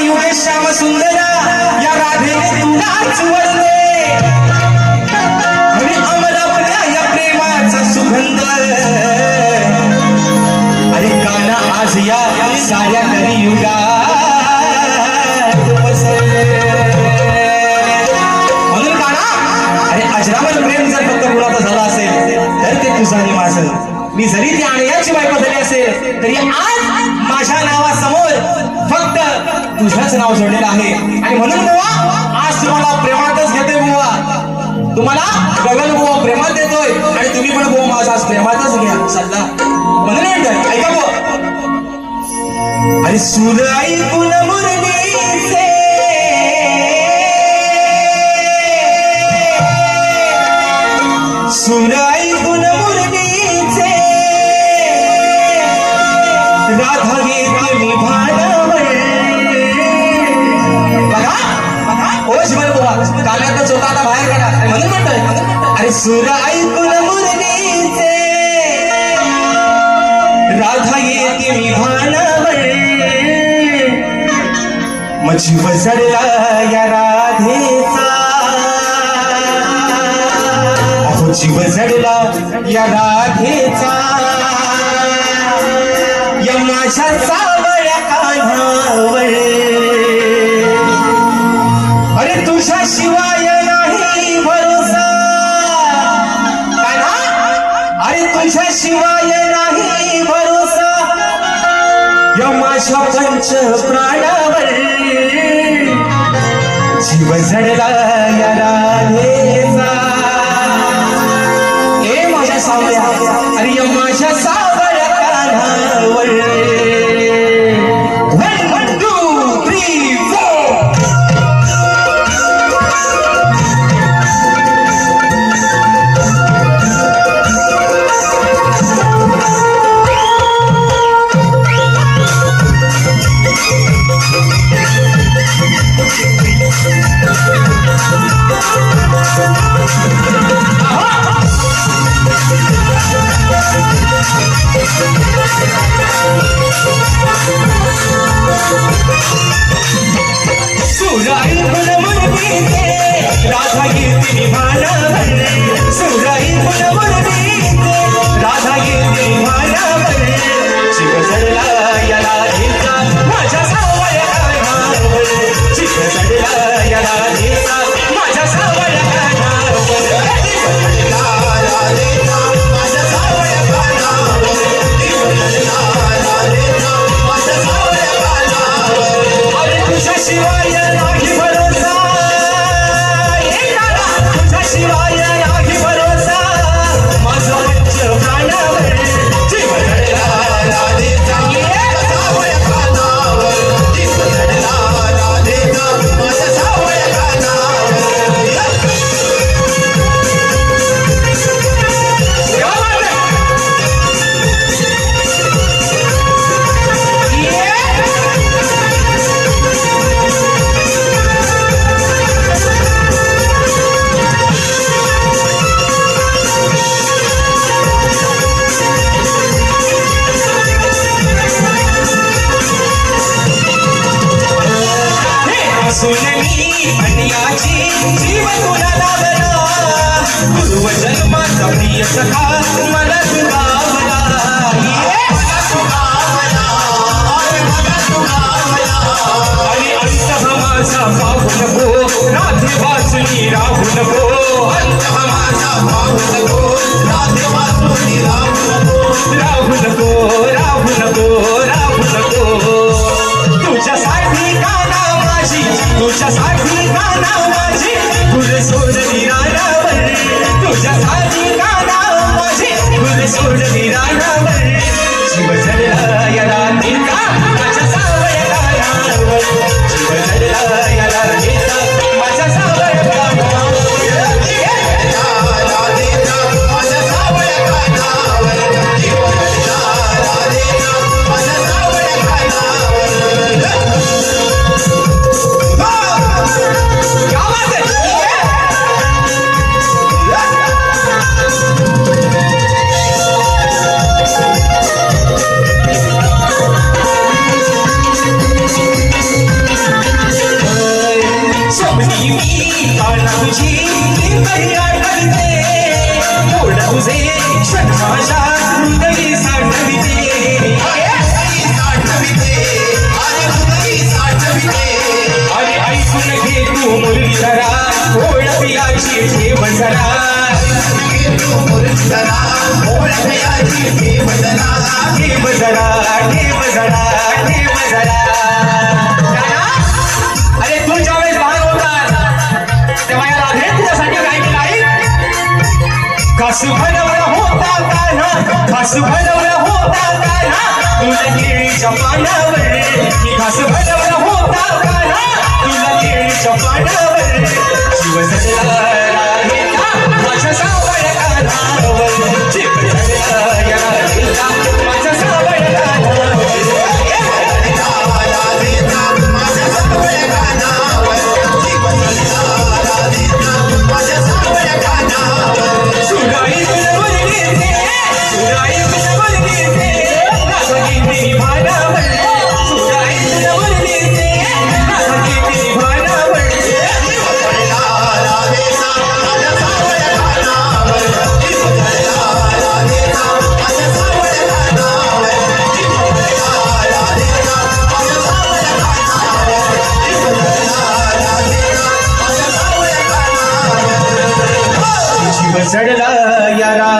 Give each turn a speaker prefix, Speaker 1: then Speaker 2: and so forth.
Speaker 1: श्याम सुंदरा या राधेने तुलाच वळले आणि या प्रेमाचा सुगंध. अरे काना आज या साऱ्या कलियुगात म्हणून काना अरे अजरामर प्रेम जर फक्त असेल तर ते तुझं आणि माझं. मी जरी ती आणयाची बायको झाली असेल तरी तुम्हाला गगन बुवा प्रेमात देतोय आणि तुम्ही पण बुवा माझा प्रेमातच घ्या. सल्ला. म्हणून ऐका बुवा. अरे सूर ऐकून सूर ऐकून मुरलीचे राधा येते मी भानावर मग जीव या राधेचा. अहो जीव जडला या राधेचा. या माझ्या सावळ्या कान्हावर. पंच प्राणावर. जीव जडला या राधेचा सुनली अन्याची जीव तुला लावला गुरुवचन माझा प्रिय सखा मला तुला ठेव जरा ठेव जरा ठेव जरा अरे तू ज्यावेळेस लहान होता तेव्हा या राधे तुझ्यासाठी काय केलं आहे कासू भरवला होता कान्हा कासू भरवला होता कान्हा तुला केळीच्या पानावर मी होता तुला केळीच्या पानावर माझ्या सडला चढला